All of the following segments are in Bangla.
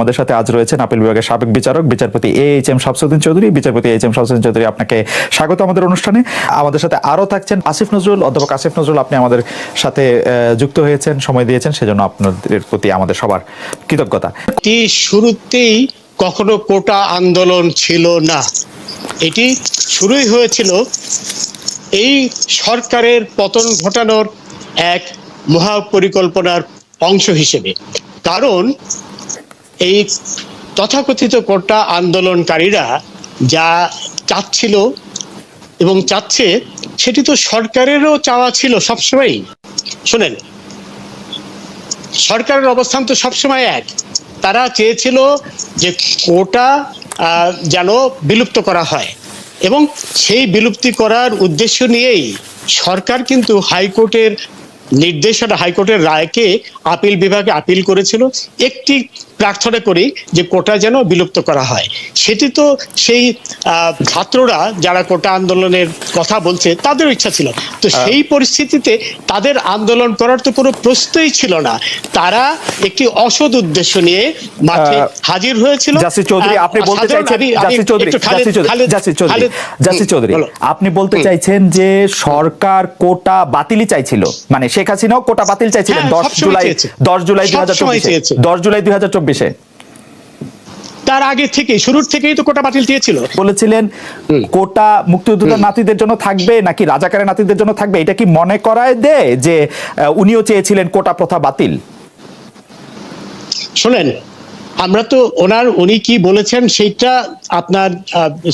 আমাদের সাথে আজ রয়েছেন আপিল বিভাগের সাবেক বিচারক বিচারপতি A H M Shamsuddin Chowdhury. বিচারপতি এইচ এম শামসুদ্দিন চৌধুরী, আপনাকে স্বাগত আমাদের অনুষ্ঠানে। আমাদের সাথে আরও থাকছেন আসিফ নজরুল, অধ্যাপক আসিফ নজরুল, আপনি আমাদের সাথে যুক্ত হয়েছেন, সময় দিয়েছেন, সেজন্য আপনাদের প্রতি আমাদের সবার কৃতজ্ঞতা। শুরুতেই কখনো কোটা আন্দোলন ছিল না। এটি শুরুই হয়েছিল এই সরকারের পতন ঘটানোর এক মহাপরিকল্পনার অংশ হিসেবে। কারণ এই তথাকথিত কোটা আন্দোলনকারীরা যা চাচ্ছিল এবং চাচ্ছে, সেটি তো সরকারেরও চাওয়া ছিল সবসময়ই। শোনেন, সরকারের অবস্থান তো সবসময় এক। তারা চেয়েছিল যে কোটা যেন বিলুপ্ত করা হয়। এবং সেই বিলুপ্তি করার উদ্দেশ্য নিয়েই সরকার কিন্তু হাইকোর্টের নির্দেশনা হাইকোর্টের রায়কে আপিল বিভাগে আপিল করেছিল। একটি প্রার্থনা করি যে কোটা যেন বিলুপ্ত করা হয়। সেটি তো সেই ছাত্ররা যারা কোটা আন্দোলনের কথা বলছে তাদের ইচ্ছা ছিল। তো সেই পরিস্থিতিতে তাদের আন্দোলন করার তো কোনো প্রশ্নই ছিল না। তারা একটি অসৎ উদ্দেশ্য নিয়ে মাঠে হাজির হয়েছিল। চৌধুরী আপনি বলতে চাইছেন চৌধুরী চৌধুরী চৌধুরী। আপনি বলতে চাইছেন যে সরকার কোটা বাতিলই চাইছিল। মানে শেখ হাসিনাও কোটা বাতিল চাইছিলেন হ্যাঁ, দশ জুলাই দশ জুলাই দুই হাজার চব্বিশে। দশ জুলাই দুই হাজার চব্বিশে। তার আগে থেকে শুরুর থেকেই তো কোটা বাতিল দিয়েছিল। বলেছিলেন কোটা মুক্তিযোদ্ধার নাতিদের জন্য থাকবে নাকি রাজাকারের নাতিদের জন্য থাকবে? এটা কি মনে করায় দে যে উনিও চেয়েছিলেন কোটা প্রথা বাতিল? শোনেন আমরা তো ওনার উনি কি বলেছেন সেইটা আপনার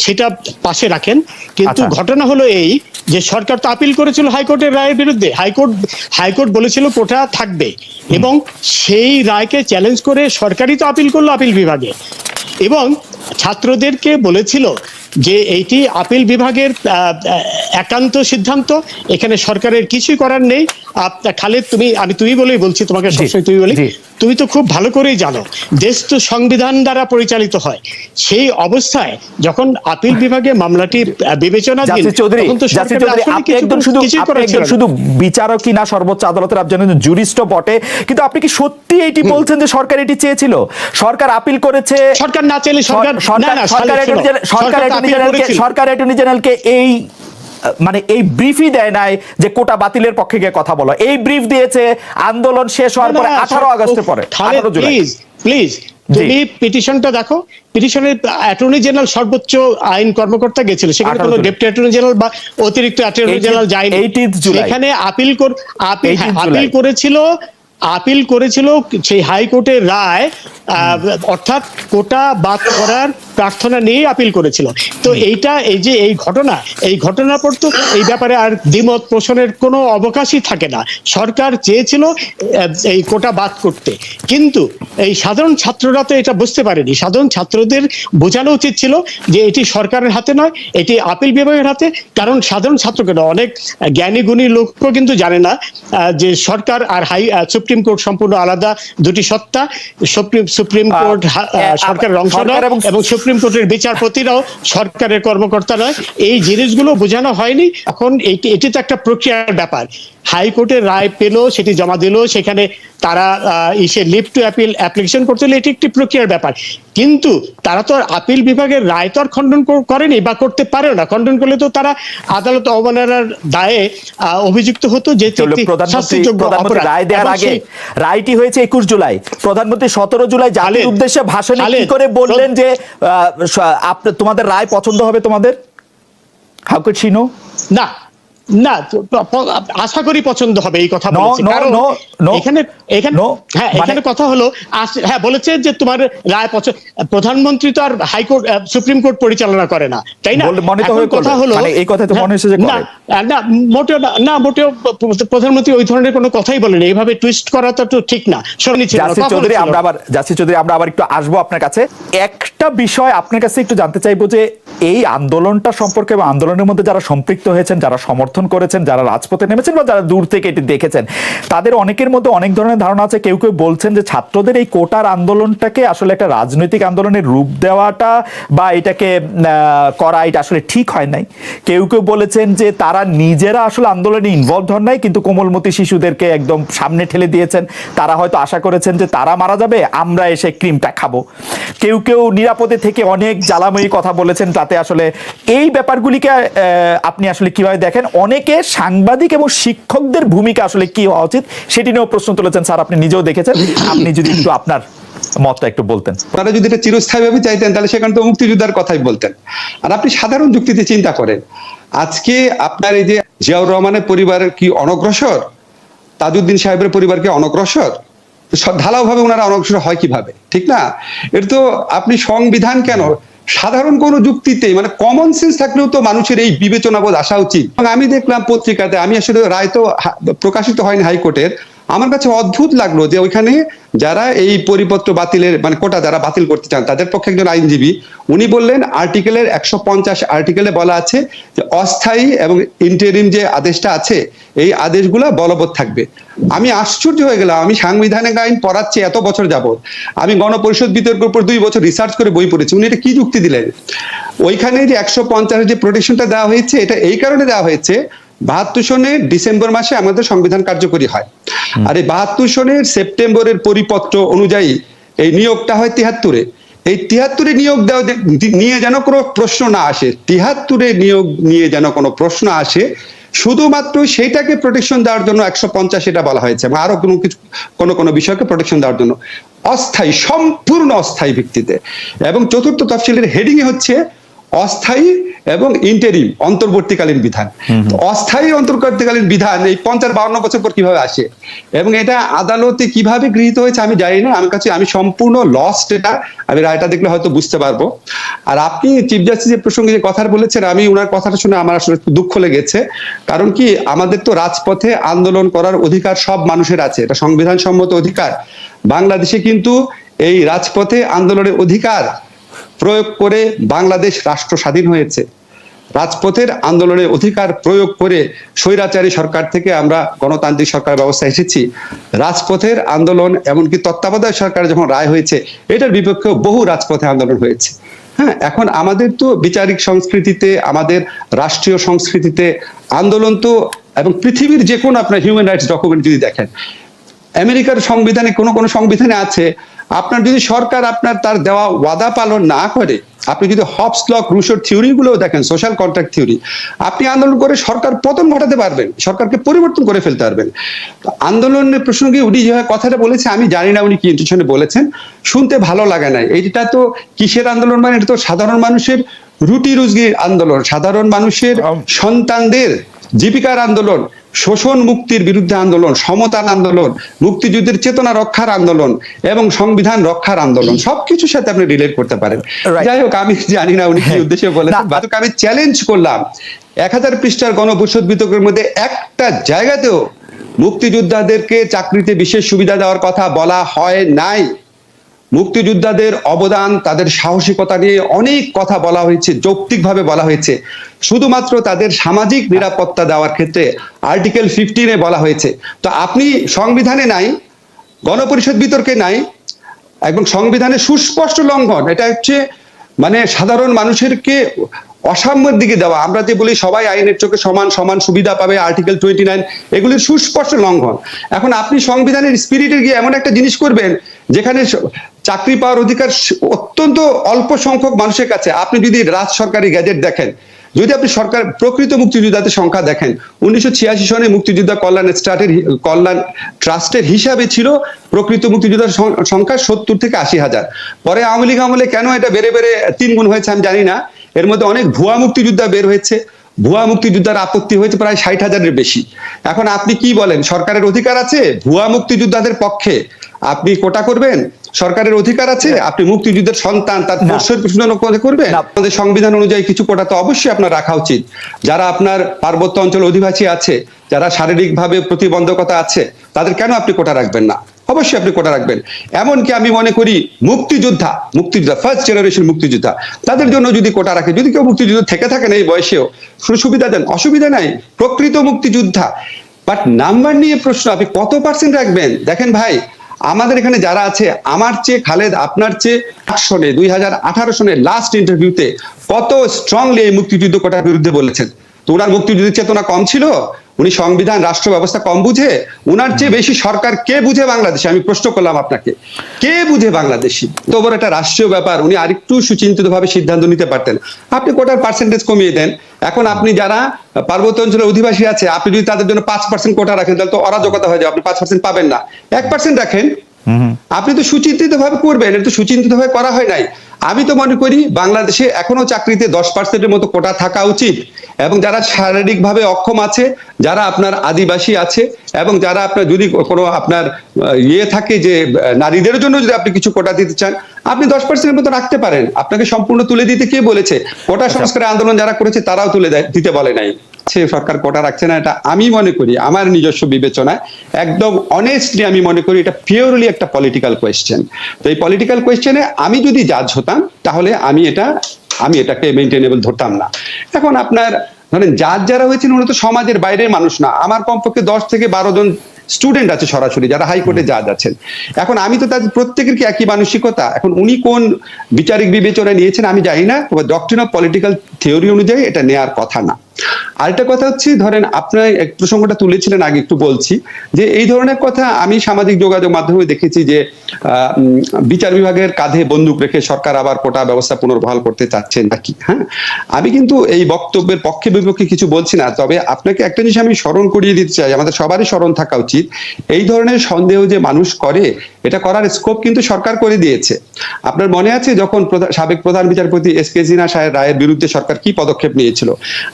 সেটা পাশে রাখেন। কিন্তু আচ্ছা। ঘটনা হলো এই যে সরকার তো আপিল করেছিল হাইকোর্টের রায়ের বিরুদ্ধে। হাইকোর্ট হাইকোর্ট বলেছিল কোটা থাকবে। এবং সেই রায়কে চ্যালেঞ্জ করে সরকারই তো আপিল করল আপিল বিভাগে। এবং ছাত্রদেরকে বলেছিল যে এইটি আপিল বিভাগের একান্ত সিদ্ধান্ত এখানে সরকারের কিছুই করার নেই। খালেদ তুমি আমি তুমি বলেই বলছি তোমাকে সবসময় তুমি বলি। তুমি তো খুব ভালো করেই জানো দেশ তো সংবিধান দ্বারা পরিচালিত হয়। সেই অবস্থায় যখন আপিল বিভাগে মামলাটি কর- শুধু। বিচারকই না। সর্বোচ্চ আদালতের আপনি একজন জুরিস্টও বটে। কিন্তু আপনি কি সত্যি এটি বলছেন যে সরকার এটি চেয়েছিল? সরকার আপিল করেছে? সরকার না চাইলে সরকার সরকার সরকার অ্যাটর্নি সরকার সরকার অ্যাটর্নি জেনারেলকে সরকার অ্যাটর্নি জেনারেলকে এই মানে এই ব্রিফই দেয় নাই যে কোটা বাতিলের পক্ষে গিয়ে কথা বলো। এই ব্রিফ দিয়েছে আন্দোলন শেষ হওয়ার পরে আঠারো আগস্টের পরে আঠারো জুলাই। প্লিজ তুমি পিটিশনটা দেখো। পিটিশনের অ্যাটর্নি জেনারেল সর্বোচ্চ আইন কর্মকর্তা গেছিল। সেখানে কোনো ডেপুটি অ্যাটর্নি জেনারেল বা অতিরিক্ত অ্যাটর্নি জেনারেল যায়নি। 18 জুলাই। সেখানে আপিল কর আপিল 18 আপিল করেছিল আপিল করেছিল সেই হাইকোর্টের রায় অর্থাৎ কোটা বাদ করার প্রার্থনা নিয়ে আপিল করেছিল। তো এইটা এই যে এই ঘটনা এই ঘটনার পর তো এই ব্যাপারে আর দ্বিমত পোষণের কোনো অবকাশই থাকে না। সরকার চেয়েছিল এই কোটা বাদ করতে। কিন্তু এই সাধারণ ছাত্ররা তো এটা বুঝতে পারেনি। সাধারণ ছাত্রদের বোঝানো উচিত ছিল যে এটি সরকারের হাতে নয় এটি আপিল বিভাগের হাতে। কারণ সাধারণ ছাত্রকে না, অনেক জ্ঞানী গুণী লোকও কিন্তু জানে না যে সরকার আর হাই সুপ্রিম কোর্ট সম্পূর্ণ আলাদা দুটি সত্তা। সুপ্রিম সুপ্রিম কোর্ট সরকারের অংশ নয় এবং- সুপ্রিম কোর্টের বিচারপতিরাও সরকারের কর্মকর্তা নয়। এই জিনিসগুলো বোঝানো হয়নি। এখন এটি তো একটা প্রক্রিয়ার ব্যাপার। হাইকোর্টের রায় পেল সেটি জমা দিল সেখানে তারা ইসে লিভ টু অ্যাপিল অ্যাপ্লিকেশন করতে হলে এটি একটি প্রক্রিয়ার ব্যাপার। কিন্তু তারা তো আর আপিল বিভাগের রায় তো আর খণ্ডন করেনি বা করতে পারে না। খণ্ডন করলে তো তারা আদালত অবমাননার দায়ে অভিযুক্ত হতো যে রায় দেওয়ার আগে রায়টি হয়েছে একুশ জুলাই। প্রধানমন্ত্রী সতেরো জুলাই জাতির উদ্দেশ্যে ভাষণে কি করে বললেন যে আহ, তোমাদের রায় পছন্দ হবে তোমাদের? হাউ কুড শি নো না না আশা করি পছন্দ হবে এই কথা বলেছে কারণ. এখানে এখানে হ্যাঁ মানে- এখানে কথা হলো হ্যাঁ বলেছে যে তোমার রায় পছন্দ প্রধানমন্ত্রী তো আর হাইকোর্ট সুপ্রিম কোর্ট পরিচালনা করে না তাই না? মনে হয়ে। কথা হলো মানে এই কথাই তো মনে হয়েছে যে না না মোটেও না মোটেও প্রধানমন্ত্রী ওই ধরনের কোনো কথাই বলেনি। এইভাবে টুইস্ট করা তো তো ঠিক না শোনি ছিল না, জাসির কখনো চৌধুরী আমরা আবার জাসির চৌধুরী আমরা আবার একটু আসব আপনার কাছে। একটা বিষয় আপনার কাছে একটু জানতে চাইব যে এই আন্দোলনটা সম্পর্কে বা আন্দোলনের মধ্যে যারা সম্পৃক্ত হয়েছেন যারা সমর্থন করেছেন যারা রাজপথে নেমেছেন বা যারা দূর থেকে এটি দেখেছেন তাদের অনেকের মধ্যে অনেক ধরনের ধরনের ধারণা আছে? কেউ কেউ বলছেন যে ছাত্রদের এই কোটার আন্দোলনটাকে আসলে একটা রাজনৈতিক আন্দোলনের রূপ দেওয়াটা বা এটাকে করা এটা আসলে ঠিক হয় নাই। কেউ কেউ বলেছেন যে তারা নিজেরা আসলে আন্দোলনে ইনভলভ হন নাই, কিন্তু কোমলমতি শিশুদেরকে একদম সামনে ঠেলে দিয়েছেন। তারা হয়তো আশা করেছেন যে তারা মারা যাবে, আমরা এসে ক্রিমটা খাব। কেউ কেউ নিরাপদে থেকে অনেক জ্বালাময়ী কথা বলেছেন, তাতে আসলে এই ব্যাপারগুলিকে আপনি আসলে কীভাবে দেখেন? অনেকে সাংবাদিক এবং শিক্ষকদের ভূমিকা আসলে কি হওয়া উচিত, সেটি নিয়েও প্রশ্ন তুলেছেন স্যার, আপনি নিজেও দেখেছেন। আপনি যদি একটু আপনার মতটা একটু বলতেন। আপনারা যদি এটা চাইতেন, তাহলে সেখানে তো মুক্তিযোদ্ধার কথাই বলতেন। আর আপনি সাধারণ যুক্তিতে চিন্তা করেন, আজকে আপনার এই যে জিয়াউর রহমানের কি অনগ্রসর? তাজউদ্দিন সাহেবের অনগ্রসর? ওনারা অনগ্রসর হয় কীভাবে? ঠিক না? এটা তো আপনি সংবিধান কেন? সাধারণ কোনো যুক্তিতে মানে কমন সেন্স থাকলেও তো মানুষের এই বিবেচনাবোধ আসা উচিত। আমি দেখলাম পত্রিকাতে, আমি আসলে রায় তো প্রকাশিত হয়নি হাইকোর্টের আমার কাছে অদ্ভুত লাগল যে ওইখানে যারা এই পরিপত্র বাতিলের মানে কোটা যারা বাতিল করতে চান, তাদের পক্ষে একজন আইনজীবী, উনি বললেন আর্টিকেলের একশো পঞ্চাশ আর্টিকেলে বলা আছে যে অস্থায়ী এবং ইন্টারিম যে আদেশটা আছে, এই আদেশগুলা বলবৎ থাকবে। আমি আশ্চর্য হয়ে গেলাম, আমি সাংবিধানিক আইন পড়াচ্ছি এত বছর যাবত আমি গণপরিষদ বিতর্কের উপর দুই বছর রিসার্চ করে বই পড়েছি, উনি এটা কি যুক্তি দিলেন? ওইখানে যে একশো পঞ্চাশের যে প্রোটেকশনটা দেওয়া হয়েছে, এটা এই কারণে দেওয়া হয়েছে, বাহাত্তর সনের ডিসেম্বর মাসে আমাদের সংবিধান কার্যকরী হয়। আর এই বাহাত্তর সনের সেপ্টেম্বরের পরিপত্র অনুযায়ী এই নিয়োগটা হয় তিহাত্তরে। এই তিহাত্তরে নিয়োগ দেওয়া নিয়ে যেন কোনো প্রশ্ন না আসে, তিহাত্তরে নিয়োগ নিয়ে যেন কোনো প্রশ্ন আসে, শুধুমাত্র সেইটাকে প্রোটেকশন দেওয়ার জন্য একশো পঞ্চাশ এটা বলা হয়েছে এবং আরও কোনো কিছু কোনো কোনো বিষয়কে প্রোটেকশন দেওয়ার জন্য। অস্থায়ী, সম্পূর্ণ অস্থায়ী ভিত্তিতে। এবং চতুর্থ তফসিলের হেডিং হচ্ছে অস্থায়ী এবং ইন্টারিম অন্তর্বর্তীকালীন বিধান। অস্থায়ী অন্তর্বর্তীকালীন বিধান এই পঞ্চাশ বাউন্ন বছর পর কীভাবে আসে? এবং এটা আদালতে কীভাবে গৃহীত হয়েছে আমি জানি না। আমার কাছে আমি সম্পূর্ণ লস্ট এটা। আমি রায়টা দেখলে হয়তো বুঝতে পারব। আর আপনি চিফ জাস্টিসের প্রসঙ্গে যে কথা বলেছেন আমি ওনার কথাটা শুনে আমার আসলে একটু দুঃখ লেগেছে। কারণ কি আমাদের তো রাজপথে আন্দোলন করার অধিকার সব মানুষের আছে। এটা সংবিধান সম্মত অধিকার। বাংলাদেশে কিন্তু এই রাজপথে আন্দোলনের অধিকার প্রয়োগ করে বাংলাদেশ রাষ্ট্র স্বাধীন হয়েছে। রাজপথের আন্দোলনের অধিকার প্রয়োগ করে স্বৈরাচারী সরকার থেকে আমরা গণতান্ত্রিক সরকার ব্যবস্থা এসেছি। রাজপথের আন্দোলন এমনকি তত্ত্বাবধায়ক সরকার যখন রায় হয়েছে, এটার বিপক্ষেও বহু রাজপথে আন্দোলন হয়েছে। হ্যাঁ এখন আমাদের তো বিচারিক সংস্কৃতিতে, আমাদের রাষ্ট্রীয় সংস্কৃতিতে আন্দোলন তো এবং পৃথিবীর যে কোনো আপনার হিউম্যান রাইটস ডকুমেন্ট যদি দেখেন, আমেরিকার সংবিধানে কোনো কোনো সংবিধানে আছে আপনার যদি সরকার আপনার তার দেওয়া ওয়াদা পালন না করে আপনি যদি হবস লক রুশোর থিওরি গুলোও দেখেন সোশ্যাল কন্ট্রাক্ট থিওরি আপনি আন্দোলন করে সরকার পতন ঘটাতে পারবেন সরকারকে পরিবর্তন করে ফেলতে পারবেন। আন্দোলনের প্রসঙ্গে উনি যে কথাটা বলেছে আমি জানি না উনি কি ইন্টেনশনে বলেছেন শুনতে ভালো লাগে না এইটা তো কিসের আন্দোলন মানে? এটা তো সাধারণ মানুষের রুটি রুজগির আন্দোলন সাধারণ মানুষের সন্তানদের জীবিকার আন্দোলন শোষণ মুক্তির বিরুদ্ধে আন্দোলন সমতার আন্দোলন মুক্তিযুদ্ধের চেতনা রক্ষার আন্দোলন এবং সংবিধান রক্ষার আন্দোলন সবকিছুর সাথে আপনি রিলেট করতে পারেন। যাই হোক আমি জানি না উনি কি হ্যাঁ। উদ্দেশ্যে বলেছেন বাতুক আমি চ্যালেঞ্জ করলাম। এক হাজার পৃষ্ঠার গণপরিষদ বিতর্কের মধ্যে একটা জায়গাতেও মুক্তিযোদ্ধাদেরকে চাকরিতে বিশেষ সুবিধা দেওয়ার কথা বলা হয় নাই। মুক্তিযোদ্ধাদের অবদান, তাদের সাহসিকতা নিয়ে অনেক কথা বলা হয়েছে, যৌক্তিকভাবে বলা হয়েছে। শুধুমাত্র তাদের সামাজিক নিরাপত্তা দেওয়ার ক্ষেত্রে আর্টিকেল ফিফটিনে বলা হয়েছে। তো আপনি সংবিধানে নাই, গণপরিষদ বিতর্কে নাই, এবং সংবিধানের সুস্পষ্ট লঙ্ঘন, এটা হচ্ছে মানে সাধারণ মানুষেরকে অসাম্যের দিকে দেওয়া। আমরা যে বলি সবাই আইনের চোখে সমান সমান সুবিধা পাবে আর্টিকেল টোয়েন্টি নাইন এগুলির সুস্পষ্ট লঙ্ঘন। এখন আপনি সংবিধানের স্পিরিটে গিয়ে এমন একটা জিনিস করবেন, যেখানে চাকরি পাওয়ার অধিকার অত্যন্ত অল্প সংখ্যক মানুষের কাছে। আপনি যদি রাজ সরকারি গ্যাজেট দেখেন, যদি আপনি সরকার প্রকৃত মুক্তিযোদ্ধাদের সংখ্যা দেখেন, উনিশশো ছিয়াশি সনে মুক্তিযোদ্ধা কল্যাণ স্টার্টের কল্যাণ ট্রাস্টের হিসাবে ছিল প্রকৃত মুক্তিযোদ্ধার সংখ্যা সত্তর থেকে আশি হাজার। পরে আওয়ামী লীগ আমলে কেন এটা বেড়ে বেড়ে তিন গুণ হয়েছে আমি জানি না। এর মধ্যে অনেক ভুয়া মুক্তিযোদ্ধা বের হয়েছে। ভুয়া মুক্তিযোদ্ধার আপত্তি হয়েছে প্রায় ষাট হাজারের বেশি। এখন আপনি কি বলেন? সরকারের অধিকার আছে? ভুয়া মুক্তিযোদ্ধাদের পক্ষে আপনি কোটা করবেন? সরকারের অধিকার আছে? আপনি মুক্তিযুদ্ধের সন্তান তার প্রশ্ন করবেন? আপনাদের সংবিধান অনুযায়ী কিছু কোটা তো অবশ্যই আপনার রাখা উচিত। যারা আপনার পার্বত্য অঞ্চল অধিবাসী আছে যারা শারীরিকভাবে প্রতিবন্ধকতা আছে তাদের কেন আপনি কোটা রাখবেন না? অবশ্যই আপনি কোটা রাখবেন। এমনকি আমি মনে করি মুক্তিযোদ্ধা মুক্তিযোদ্ধা ফার্স্ট জেনারেশন মুক্তিযোদ্ধা, তাদের জন্য যদি কোটা রাখে, যদি কেউ মুক্তিযুদ্ধ থেকে থাকেন এই বয়সেও সুবিধা দেন। অসুবিধা নাই, প্রকৃত মুক্তিযোদ্ধা। বাট নাম্বার নিয়ে প্রশ্ন, আপনি কত পার্সেন্ট রাখবেন? দেখেন ভাই, আমাদের এখানে যারা আছে, আমার চেয়ে খালেদ, আপনার চেয়ে আট সনে, দুই হাজার আঠারো সনের লাস্ট ইন্টারভিউতে কত স্ট্রংলি এই মুক্তিযুদ্ধ কোটার বিরুদ্ধে বলেছেন। তো ওনার মুক্তিযুদ্ধের চেতনা কম ছিল? উনি সংবিধান, রাষ্ট্র ব্যবস্থা কম বুঝে, উনার চেয়ে বেশি সরকার কে বুঝে বাংলাদেশে? আমি প্রশ্ন করলাম আপনাকে। কে বুঝে বাংলাদেশি? তো বড় একটা রাষ্ট্রীয় ব্যাপার, উনি আরেকটু সুচিন্তিত ভাবে সিদ্ধান্ত নিতে পারতেন। আপনি কোটার পার্সেন্টেজ কমিয়ে দেন। এখন আপনি যারা পার্বত্য অঞ্চলের অধিবাসী আছে, আপনি যদি তাদের জন্য পাঁচ পার্সেন্ট কোটা রাখেন, তাহলে তো অরাজকতা হয়ে যাবে, আপনি পাঁচ পার্সেন্ট পাবেন না। এক পার্সেন্ট রাখেন আপনি তো সুচিন্তিত ভাবে করবেন এটা তো সুচিন্তিত ভাবে করা হয় নাই। আমি তো মনে করি বাংলাদেশে এখনও চাকরিতে দশ পার্সেন্টের মতো কোটা থাকা উচিত এবং যারা শারীরিক ভাবে অক্ষম আছে যারা আপনার আদিবাসী আছে এবং যারা আপনার যদি কোনো আপনার ইয়ে থাকে যে নারীদের জন্য যদি আপনি কিছু কোটা দিতে চান আপনি দশ পার্সেন্টের মতো রাখতে পারেন। আপনাকে সম্পূর্ণ তুলে দিতে কে বলেছে? কোটা সংস্কারের আন্দোলন যারা করেছে তারাও তুলে দেয়- দিতে বলে নাই। সে সরকার কোটা রাখছে না, এটা আমি মনে করি, আমার নিজস্ব বিবেচনায়। একদম অনেস্টলি আমি মনে করি এটা পিওরলি একটা পলিটিক্যাল কোয়েশ্চেন তো এই পলিটিক্যাল কোয়েশ্চেনে আমি যদি জাজ হতাম, তাহলে আমি এটা, আমি এটাকে মেনটেনেবল ধরতাম না। এখন আপনার, ধরেন জাজ যারা হয়েছেন, ওরা তো সমাজের বাইরের মানুষ না। আমার কমপক্ষে দশ থেকে বারো জন স্টুডেন্ট আছে সরাসরি, যারা হাইকোর্টে জাজ আছেন। এখন আমি তো তাদের প্রত্যেকের কি একই মানসিকতা? এখন উনি কোন বিচারিক বিবেচনায় নিয়েছেন, আমি জানি না ডক্ট্রিন অফ পলিটিক্যাল থিওরি অনুযায়ী এটা নেয়ার কথা না। আরেকটা কথা হচ্ছে, ধরেন আপনার এক প্রসঙ্গটা তুলেছিলেন, আগে একটু বলছি, যে এই ধরনের কথা আমি সামাজিক যোগাযোগ মাধ্যমে দেখেছি যে বিচার বিভাগের কাঁধে বন্দুক রেখে সরকার আবার কোটা ব্যবস্থা পুনর্বহাল করতে চাচ্ছেন নাকি? হ্যাঁ? আমি কিন্তু এই বক্তব্যের পক্ষে বিপক্ষে কিছু বলছি না, তবে আপনাকে একটা জিনিস আমি স্মরণ করিয়ে দিতে চাই, আমাদের সবারই স্মরণ থাকা উচিত, এই ধরনের সন্দেহ যে মানুষ করে, এটা করার স্কোপ কিন্তু সরকার করে দিয়েছে। আপনার মনে আছে যখন সাবেক প্রধান বিচারপতি এস কে জিনা সাহেব রায়ের বিরুদ্ধে সরকার কি পদক্ষেপ নিয়েছিল?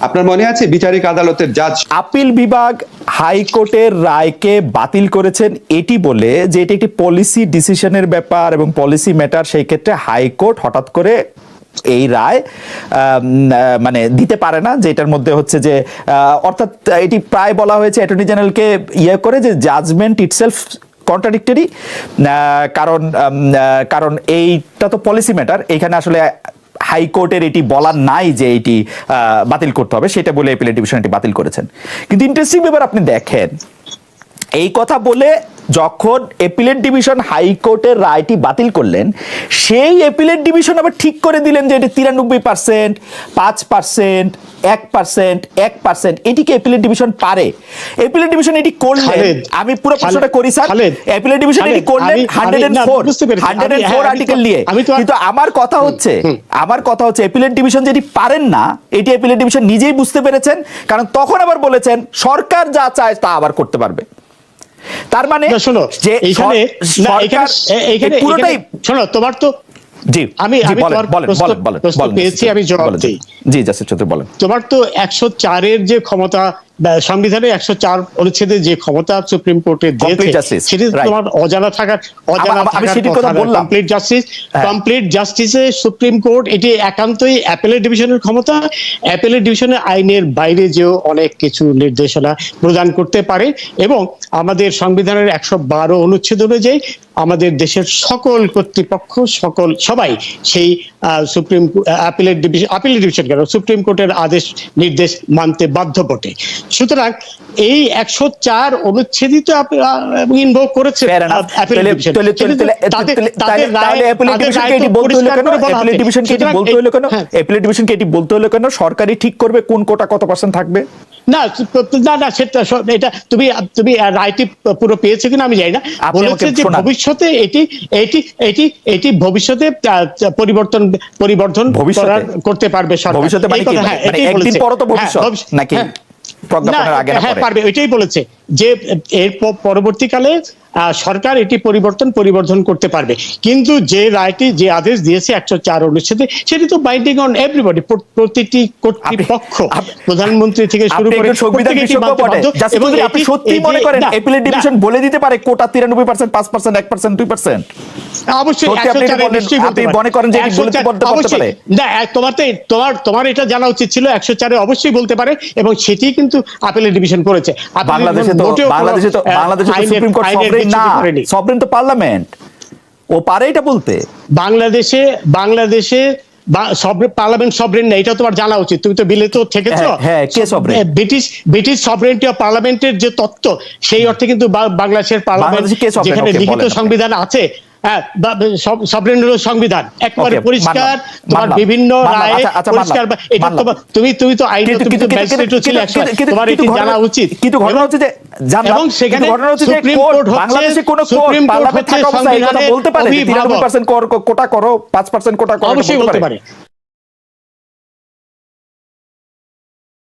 আপনার মনে আছে বিচারিক আদালতের জাজ? আপিল বিভাগ হাইকোর্টের রায়কে বাতিল করেছেন এটি বলে যে এটি একটি পলিসি ডিসিশনের ব্যাপার এবং পলিসি ম্যাটার সেই ক্ষেত্রে হাইকোর্ট হঠাৎ করে এই রায় মানে দিতে পারে না, যে এটার মধ্যে হচ্ছে যে অর্থাৎ এটি প্রায় বলা হয়েছে অ্যাটর্নি জেনারেলকে ইয়ে করে যে জাজমেন্ট ইটসেলফ কন্ট্রাডিক্টরি কারণ কারণ এইটা তো পলিসি ম্যাটার এখানে আসলে হাইকোর্টের এটি বলার নাই যে এটি বাতিল করতে হবে, সেটা বলে এপিলেট ডিভিশন এটি বাতিল করেছেন। কিন্তু ইন্টারেস্টিং ব্যাপার আপনি দেখেন, এই কথা বলে যখন এপিলেট ডিভিশন হাইকোর্টের রায়টি বাতিল করলেন সেই এপিলেট ডিভিশন আবার ঠিক করে দিলেন যে এটি তিরানব্বই পার্সেন্ট পাঁচ পার্সেন্ট এক পার্সেন্ট এক পার্সেন্ট এটিকে এপিলেট ডিভিশন পারে। এপিলেট ডিভিশন এটি করলেন আমি পুরো প্রশ্নটা করি স্যার। এপিলেট ডিভিশন এটি করলেন hundred and four hundred and four article নিয়ে। কিন্তু আমার কথা হচ্ছে আমার কথা হচ্ছে এপিলেট ডিভিশন যেটি পারেন না এটি এপিলেট ডিভিশন নিজেই বুঝতে পেরেছেন কারণ তখন আবার বলেছেন সরকার যা চায় তা আবার করতে পারবে। তার মানে শোনো যে এখানে না এখানে পুরোটাই শোনো তোমার তো জি আমি জি, আমি তোমার পেয়েছি জাসির আমি জবাব দিই। জি জাসির চৌধুরী বলেন। তোমার তো একশো চারের যে ক্ষমতা সংবিধানের একশো চার অনুচ্ছেদে যে ক্ষমতা সুপ্রিম কোর্টে দিয়েছে সেটি তোমার অজানা থাকার অজানা। Complete justice. কমপ্লিট জাস্টিসে সুপ্রিম কোর্ট এটি একান্তই অ্যাপেলের ডিভিশনের ক্ষমতা অ্যাপেলের ডিভিশনের আইনের বাইরে যেও অনেক কিছু নির্দেশনা প্রদান করতে পারে এবং আমাদের সংবিধানের একশো বারো অনুচ্ছেদ অনুযায়ী আমাদের দেশের সকল কর্তৃপক্ষ সকল সবাই সেই সুপ্রিম আপিলের ডিভিশন আপিলের ডিভিশন কেন? সুপ্রিম কোর্টের আদেশ নির্দেশ মানতে বাধ্য বটে। সুতরাং এই একশো চার অনুচ্ছেদই তো ইনভোভ করেছে বলতে হলো কেন? হ্যাঁ। সরকারই ঠিক করবে কোন কোটা কত পার্সেন্ট থাকবে? না না না সেটা এটা তুমি তুমি রায়টি পুরো পেয়েছ কিনা আমি জানি না বলেছে যে ভবিষ্যতে এটি এটি এটি এটি ভবিষ্যতে পরিবর্তন পরিবর্তন? করার- করতে পারবে সরকার ভবিষ্যতে মানে কি? হ্যাঁ, মানে একদিন বলেছে। তো হ্যাঁ, ভবিষ্যৎ ভবিষ্যৎ- নাকি? হ্যাঁ। প্রজ্ঞাপনের আগে না হ্যাঁ পারবে ওইটাই বলেছে যে এর পরবর্তীকালে সরকার এটি পরিবর্তন পরিবর্ধন করতে পারবে কিন্তু যে রায়টি যে আদেশ দিয়েছে একশো চার অনুচ্ছেদে সেটি তো বাইন্ডিং অন এভরিবডি প্রতিটি কর্তৃপক্ষ প্রধানমন্ত্রী থেকে শুরু করে সত্যি মনে করেন এপিলেট ডিভিশন বলে দিতে পারে কোটা তিরানব্বই পার্সেন্ট পাঁচ পার্সেন্ট এক পার্সেন্ট দুই পার্সেন্ট অবশ্যই সত্যি আপনি 104 এটা বলেন, নিশ্চয়ই বলতে পারে। করেন যে এটি 104 বলতে- বলতে পারতে অবশ্যই। পারে? না এক- তোমার এটা জানা উচিত ছিল একশো চারে অবশ্যই বলতে পারে এবং সেটি কিন্তু আপিলের ডিভিশন করেছে বাংলাদেশে তো বাংলাদেশে তো আহ, বাংলাদেশে তো আইনের- সুপ্রিম কোর্ট সবরেন না। সবরেন তো পার্লামেন্ট ও পারে এটা বলতে? বাংলাদেশে বাংলাদেশে পার্লামেন্ট সবরেন না এটা তোমার জানা উচিত। তুমি তো বিলে তো থেকেছো? হ্যাঁ, কে? ব্রিটিশ ব্রিটিশ সবরেন্টি অফ পার্লামেন্টের যে তত্ত্ব সেই অর্থে কিন্তু বাংলাদেশের পার্লামেন্ট? যেখানে লিখিত সংবিধান আছে সংবিধান। একবারে পরিষ্কার তোমার বিভিন্ন রায়ে আচ্ছা, আচ্ছা, পরিষ্কার এটা। তুমি তুমি তো আইন তুমি তো ম্যাজিস্ট্রেটও ছিলে তোমার এটি জানা উচিত। কিন্তু ঘটনা হচ্ছে যে এবং সেখানে ঘটনা হচ্ছে যে কোর্ট, বাংলাদেশে কোন সুপ্রিম কোর্ট থাকা অবস্থায় এই কথা বলতে পারে যে অভিভাবক। 93% কোটা করো 5% কোটা করো অবশ্যই বলতে পারে।